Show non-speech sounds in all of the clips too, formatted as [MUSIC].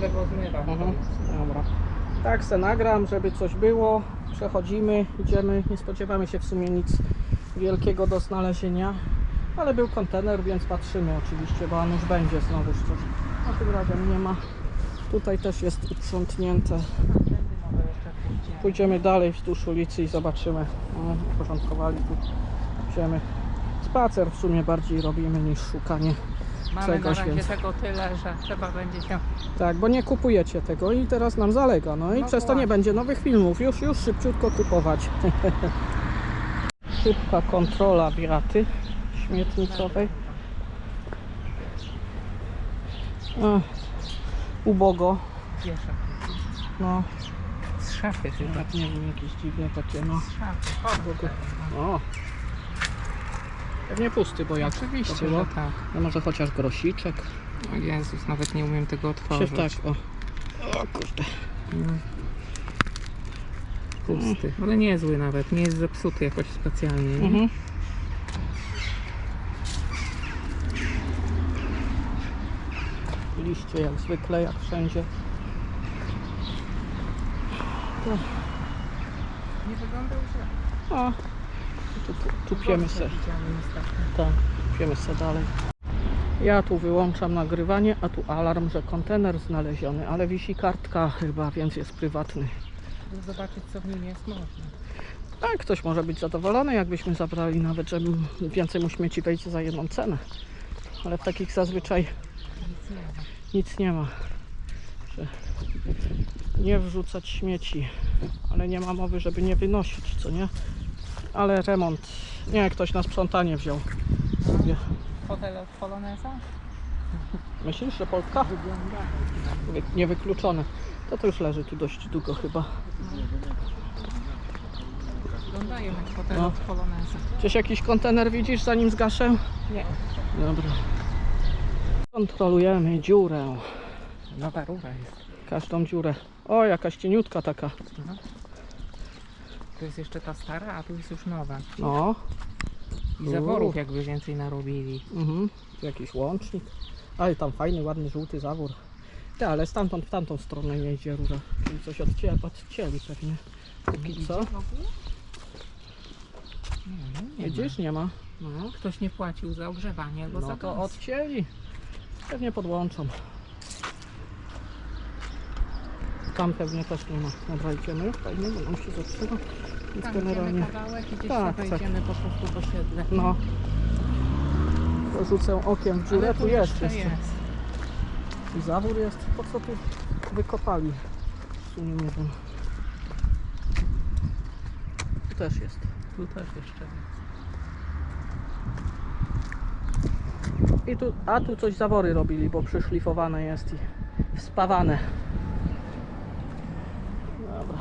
lewo zmywa. Mhm. Dobra. Tak se nagram, żeby coś było. Przechodzimy, idziemy. Nie spodziewamy się w sumie nic wielkiego do znalezienia. Ale był kontener, więc patrzymy oczywiście, bo on już będzie znowuż coś. A tym razem nie ma. Tutaj też jest uprzątnięte. Pójdziemy dalej wzdłuż ulicy i zobaczymy. O, uporządkowali tu ziemię. Spacer w sumie bardziej robimy niż szukanie Mamy czegoś na razie więcej. tego tyle, że trzeba będzie się... Tak, bo nie kupujecie tego i teraz nam zalega. No i No przez to nie będzie nowych filmów. Już, już szybciutko kupować. [LAUGHS] Szybka kontrola wiaty śmietnicowej. O, ubogo. No, Z szafy chyba. tak nie wiem, jakieś dziwne takie, no. Z szafy. O. Pewnie pusty, bo jak Oczywiście, to było? że tak. No może chociaż grosiczek. O Jezus, nawet nie umiem tego otworzyć. tak, o. O kurde. No. Pusty. Ale niezły nawet, nie jest zepsuty jakoś specjalnie. Nie? Mhm. Liście jak zwykle, jak wszędzie. Nie wyglądał źle. A, tu, tu piemy se. Tak, piemy se dalej. Ja tu wyłączam nagrywanie, a tu alarm, że kontener znaleziony, ale wisi kartka chyba, więc jest prywatny. Zobaczyć co w nim jest można. Tak, ktoś może być zadowolony, jakbyśmy zabrali nawet, że więcej mu śmieci wejdzie za jedną cenę. Ale w takich zazwyczaj Nic nie ma. nic nie ma. Że nie wrzucać śmieci, ale nie ma mowy, żeby nie wynosić, co nie? Ale remont. Nie, ktoś na sprzątanie wziął. Hotel od Poloneza? Myślisz, że? Wygląda. Wy- Niewykluczone. To to już leży tu dość długo chyba. Wyglądają jak hotel No. od Poloneza. Gdzieś jakiś kontener widzisz, zanim zgaszę? Nie. Dobra. Kontrolujemy dziurę. Nowa rura jest. Każdą dziurę. O, jakaś cieniutka taka. No. Tu jest jeszcze ta stara, a tu jest już nowa. No. I zaworów jakby więcej narobili. Mhm. Tu Jakiś łącznik. Ale tam fajny, ładny, żółty zawór. Ty, ale stamtąd w tamtą stronę nie idzie rura. Czyli coś odcięli, odcięli pewnie. Póki co. Nie, nie, nie Widzisz, nie ma. No, ma. Ktoś nie płacił za ogrzewanie za no to gaz. odcięli. Pewnie podłączą. Tam pewnie też nie ma. Dobra, idziemy. Fajnie, bo nam się zatrzyma. Więc Tam generalnie. kawałek i gdzieś Tak, tak. wejdziemy po prostu po siedle. No. Rzucę okiem w dziurę. Tu jest jeszcze jest. I zawór jest. Po co tu wykopali? W sumie nie wiem. Tu też jest. Tu też jeszcze jest. I tu, a tu coś zawory robili, bo przyszlifowane jest i spawane. Dobra.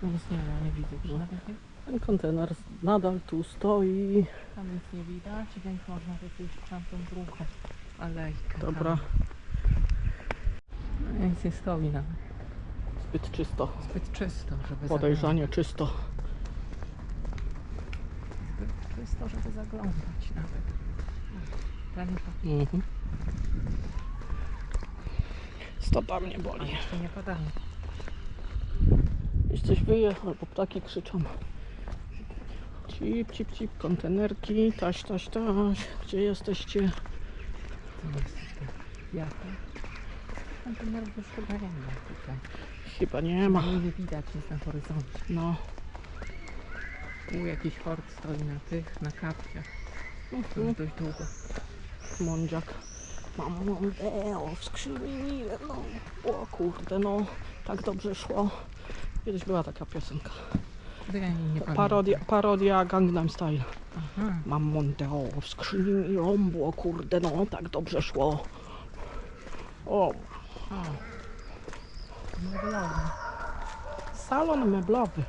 Tu nic nie ma, nie widzę. że nawet nie- Ten kontener nadal tu stoi. Tam nic nie widać, więc można by pójść w tamtą drugą alejkę. Dobra. Tam. No, Nic nie stoi nawet. Zbyt czysto. Zbyt czysto, żeby Podejrzanie czysto. zaglądać. Zbyt czysto, żeby zaglądać nawet. Ten Mhm. Stopa mnie a boli. jeszcze nie padało. Gdzieś coś wyje, albo ptaki krzyczą. Cip, cip, cip, kontenerki, taś, taś, taś. Gdzie jesteście? To jest te jaka. Kontenerów już chyba nie ma tutaj. Chyba nie ma. Nie widać nic na horyzoncie. No. Tu jakiś hort stoi na tych, na kapciach. To Mhm. już dość długo. Mądziak. Mam mondeo w skrzyni. No. O kurde, no. Tak dobrze szło. Kiedyś była taka piosenka. To. Parodia, parodia Gangnam Style. Aha. Mam Monteo w skrzyni i rąbło, kurde, no, tak dobrze szło. O, O. Meblowy. salon meblowy.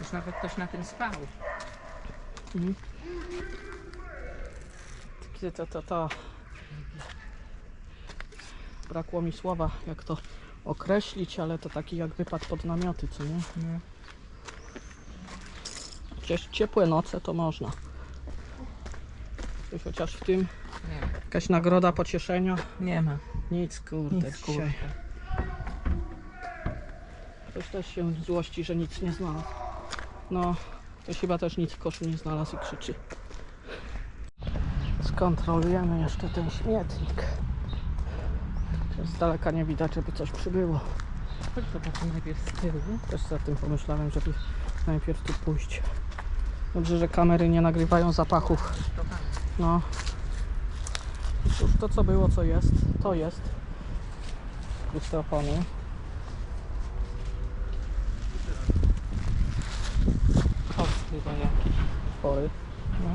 Już nawet ktoś na tym spał. Takie ta, ta, ta. Brakło mi słowa, jak to określić, ale to taki jak wypad pod namioty, co nie? Chociaż ciepłe noce to można. Chociaż w tym Nie. Jakaś nagroda pocieszenia? Nie ma. Nic kurde Nic dzisiaj. kurde. Ktoś też się złości, że nic nie znalazł. No, ktoś chyba też nic w koszu nie znalazł i krzyczy. Skontrolujemy jeszcze ten śmietnik. Z daleka nie widać, żeby coś przybyło. Chodź zobaczymy najpierw z tyłu. Też za tym pomyślałem, żeby najpierw tu pójść. Dobrze, że kamery nie nagrywają zapachów. No. I Cóż, to co było, co jest, to jest. Puste opony. Chyba jakiś. Spory. No.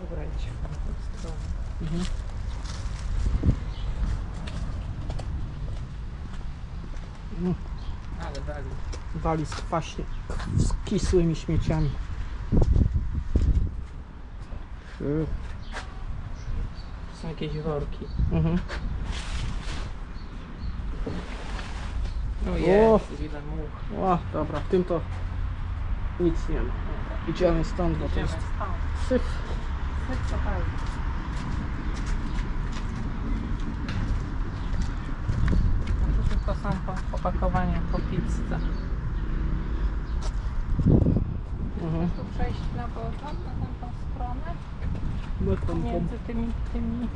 Dobra, idź w tamtą stronę. Mhm. Ale wali. Wali z kwaśnie, z kisłymi śmieciami. Yy. To są jakieś worki. Mhm. No O! jest, ile much. O, dobra, w tym to nic nie ma. Idziemy stąd, bo to jest stąd. syf. To tylko są po- opakowania po pizzę. Mhm. Tu przejść na porząd, na tamtą stronę. No tam, tam. Między tymi, tymi.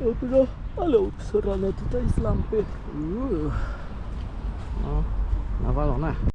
Dobra, ale obsrane tutaj z lampy. Uuu. No, nawalone.